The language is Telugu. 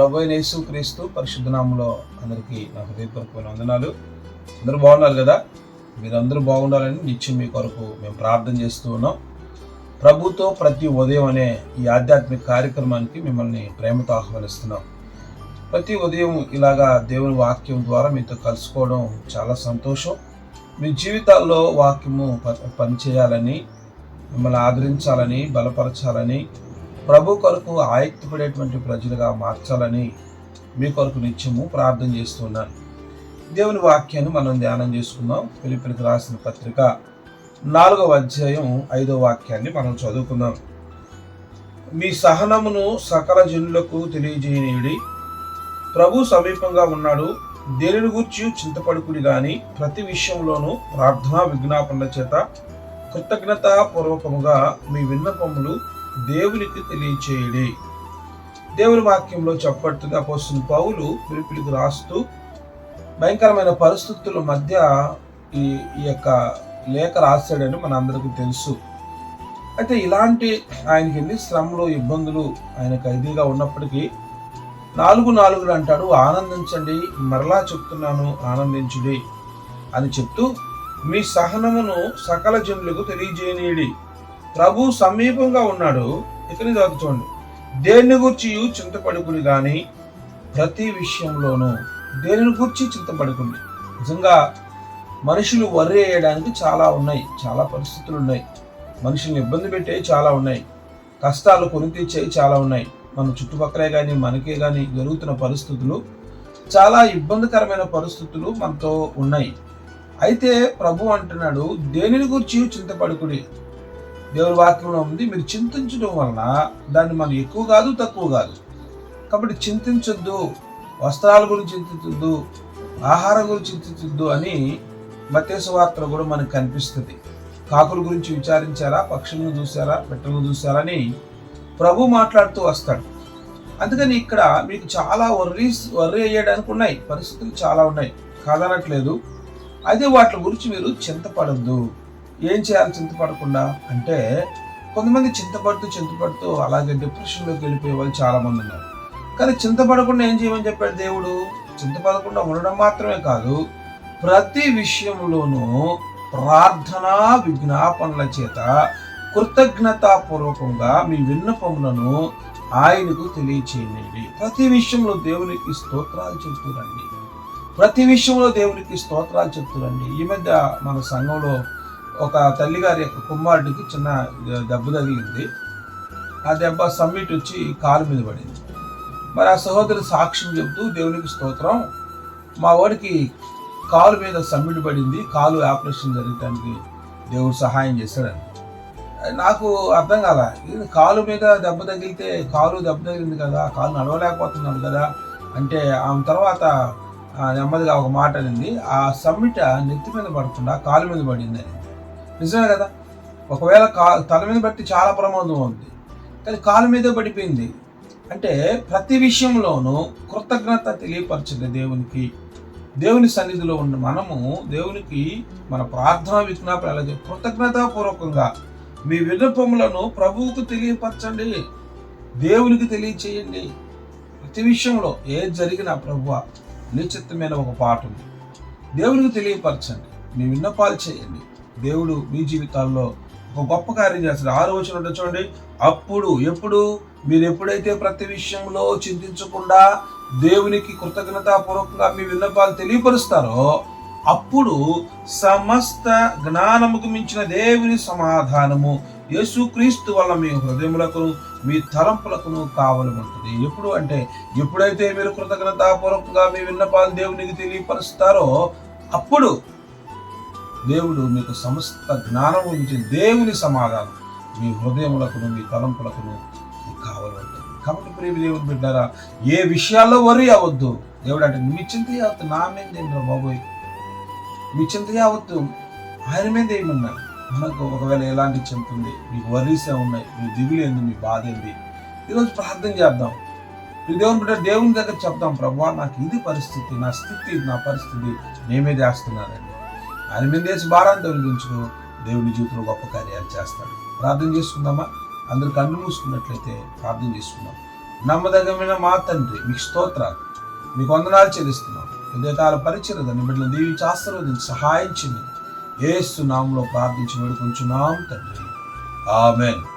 అయిన యేసు క్రీస్తు పరిశుద్ధనామంలో అందరికీ నా హృదయపూర్వకమైన వందనాలు. అందరూ బాగున్నారు కదా? మీరందరూ బాగుండాలని నిత్యం మీ కొరకు మేము ప్రార్థన చేస్తూ ఉన్నాం. ప్రభుతో ప్రతి ఉదయం అనే ఈ ఆధ్యాత్మిక కార్యక్రమానికి మిమ్మల్ని ప్రేమతో ఆహ్వానిస్తున్నాం. ప్రతి ఉదయం ఇలాగా దేవుని వాక్యం ద్వారా మీతో కలుసుకోవడం చాలా సంతోషం. మీ జీవితాల్లో వాక్యము ప- పనిచేయాలని మిమ్మల్ని ఆదరించాలని బలపరచాలని ప్రభు కొరకు ఆయుక్తపడేటువంటి ప్రజలుగా మార్చాలని మీ కొరకు నిత్యము ప్రార్థన చేస్తున్నాను. దేవుని వాక్యాన్ని మనం ధ్యానం చేసుకుందాం. పిలిపిలికి రాసిన పత్రిక నాలుగవ అధ్యాయం ఐదవ వాక్యాన్ని మనం చదువుకుందాం. మీ సహనమును సకల జనులకు తెలియజేయనీయుడి. ప్రభు సమీపంగా ఉన్నాడు. దేనిని గూర్చి చింతపడుకుడి కానీ ప్రతి విషయంలోనూ ప్రార్థనా విజ్ఞాపనల చేత కృతజ్ఞతాపూర్వకముగా మీ విన్నపములు దేవునికి తెలియచేయడే. దేవుని వాక్యంలో చెప్పట్టుగా అపోస్తున్న పౌలు పిలుపులకు రాస్తూ భయంకరమైన పరిస్థితుల మధ్య ఈ ఈ యొక్క లేఖ రాశాడని మన అందరికీ తెలుసు. అయితే ఇలాంటి ఆయనకి ఎన్ని శ్రమలు ఇబ్బందులు ఆయన ఖైదీగా ఉన్నప్పటికీ నాలుగు నాలుగులు అంటాడు ఆనందించండి మరలా చెప్తున్నాను ఆనందించుడి అని చెప్తూ మీ సహనమును సకల జనులకు తెలియజేయనీయుడి. ప్రభు సమీపంగా ఉన్నాడు. ఇక్కడ చూడండి. దేని గురించి చింతపడుకుని కానీ ప్రతి విషయంలోనూ దేనిని గురించి చింతపడుకుని? నిజంగా మనుషులు వర్రి వేయడానికి చాలా ఉన్నాయి. చాలా పరిస్థితులు ఉన్నాయి. మనుషుల్ని ఇబ్బంది పెట్టే చాలా ఉన్నాయి. కష్టాలు కొని తెచ్చేవి చాలా ఉన్నాయి. మన చుట్టుపక్కలే కానీ మనకే కానీ జరుగుతున్న పరిస్థితులు చాలా ఇబ్బందికరమైన పరిస్థితులు మనతో ఉన్నాయి. అయితే ప్రభు అంటున్నాడు దేనిని గురించి చింతపడుకుడి దేవుని వాక్యంలో ఉంది మీరు చింతించడం వలన దాన్ని మనం ఎక్కువ కాదు తక్కువ కాదు. కాబట్టి చింతించొద్దు వస్త్రాల గురించి చింతించొద్దు ఆహారం గురించి చింతించొద్దు అని మతేశ వార్తలు కూడా మనకు కనిపిస్తుంది. కాకుల గురించి విచారించారా పక్షులను చూసారా పెట్టలను చూసారా అని ప్రభు మాట్లాడుతూ వస్తాడు. అందుకని ఇక్కడ మీకు చాలా వర్రీస్ వర్రీ అయ్యడానికి ఉన్నాయి పరిస్థితులు చాలా ఉన్నాయి. కాదనట్లేదు. అయితే వాటి గురించి మీరు చింతపడద్దు. ఏం చేయాలి చింతపడకుండా? అంటే కొంతమంది చింతపడుతూ చింతపడుతూ అలాగే డిప్రెషన్లోకి వెళ్ళిపోయే వాళ్ళు చాలామంది ఉన్నారు. కానీ చింతపడకుండా ఏం చేయమని చెప్పాడు దేవుడు? చింతపడకుండా ఉండడం మాత్రమే కాదు ప్రతి విషయంలోనూ ప్రార్థనా విజ్ఞాపనల చేత కృతజ్ఞతాపూర్వకంగా మీ విన్నపములను ఆయనకు తెలియచేయండి. ప్రతి విషయంలో దేవునికి స్తోత్రాలు చెప్తురండి ప్రతి విషయంలో దేవునికి స్తోత్రాలు చెప్తురండి ఈ మధ్య మన సంఘంలో ఒక తల్లిగారి యొక్క కుమారుడికి చిన్న దెబ్బ తగిలింది. ఆ దెబ్బ సమ్మిట్ వచ్చి కాలు మీద పడింది. మరి ఆ సహోదరి సాక్ష్యం చెబుతూ దేవునికి స్తోత్రం మా వాడికి కాలు మీద సమ్మిట్ పడింది కాలు ఆపరేషన్ జరగటానికి దేవుడు సహాయం చేశాడని. నాకు అర్థం కాల ఇది కాలు మీద దెబ్బ తగిలితే కాలు దెబ్బ తగిలింది కదా కాలు నడవలేకపోతున్నాడు కదా అంటే ఆమె తర్వాత నెమ్మదిగా ఒక మాట అనింది ఆ సమ్మిట నెత్తి మీద పడకుండా కాలు మీద పడింది అని నిజమే కదా? ఒకవేళ కా తల మీద బట్టి చాలా ప్రమాదం ఉంది కానీ కాలు మీద పడిపోయింది. అంటే ప్రతి విషయంలోనూ కృతజ్ఞత తెలియపరచండి దేవునికి. దేవుని సన్నిధిలో ఉన్న మనము దేవునికి మన ప్రార్థన విజ్ఞాపన ఎలా కృతజ్ఞతాపూర్వకంగా మీ విన్నపములను ప్రభువుకు తెలియపరచండి. దేవునికి తెలియచేయండి. ప్రతి విషయంలో ఏది జరిగినా ప్రభువ నిశ్చితమైన ఒక పాట ఉంది. దేవునికి తెలియపరచండి. మీ విన్నపాలు చేయండి. దేవుడు మీ జీవితాల్లో ఒక గొప్ప కార్యం చేస్తాడు. ఆరు వచ్చిన చూడండి అప్పుడు ఎప్పుడు మీరు ఎప్పుడైతే ప్రతి విషయంలో చింతించకుండా దేవునికి కృతజ్ఞతాపూర్వకంగా మీ విన్నపాలు తెలియపరుస్తారో అప్పుడు సమస్త జ్ఞానముకు మించిన దేవుని సమాధానము యేసుక్రీస్తు వల్ల మీ హృదయములకు మీ తలంపులకును కావలి ఉంటుంది ఎప్పుడు అంటే ఎప్పుడైతే మీరు కృతజ్ఞతాపూర్వకంగా మీ విన్నపాలు దేవునికి తెలియపరుస్తారో అప్పుడు దేవుడు మీకు సమస్త జ్ఞానం నుంచి దేవుని సమాధానం మీ హృదయములకును మీ తలంపులకును కావాలంటుంది కాబట్టి ప్రేమ దేవుని బిడ్డారా ఏ విషయాల్లో వరి అవ్వద్దు. దేవుడు అంటే మీ చింత అవద్దు నా మీద ఏంటో బాబోయ్? మీ చింత యావత్తు ఆయన మీద ఏమన్నాడు మనకు ఒకవేళ ఎలాంటి చింత ఉంది మీకు వరీసే ఉన్నాయి మీ దిగులు ఏంది మీ బాధ ఏంది? ఈరోజు ప్రార్థన చేద్దాం. మీ దేవుని బిడ్డ దేవుని దగ్గర చెప్దాం ప్రభా నాకు ఇది పరిస్థితి నా స్థితి నా పరిస్థితి నేమే చేస్తున్నానండి ఆయన మీద వేసి భారాన్ని తొలగించుకో దేవుని జీవితంలో గొప్ప కార్యాలు చేస్తాడు. ప్రార్థన చేసుకుందామా? అందరు కన్ను మూసుకున్నట్లయితే ప్రార్థన చేసుకుందాం. నమ్మదగమైన మా తండ్రి మీకు స్తోత్రాలు. మీకు వందనాలు చెల్లిస్తున్నాం. ఉదయకాల పరిచయం దాన్ని బిడ్డలు దీవించి ఆశీర్వదించి సహాయం చేయండి. ఏసు నామంలో ప్రార్థించి వేడుకుంటున్నాం తండ్రి. ఆమెన్.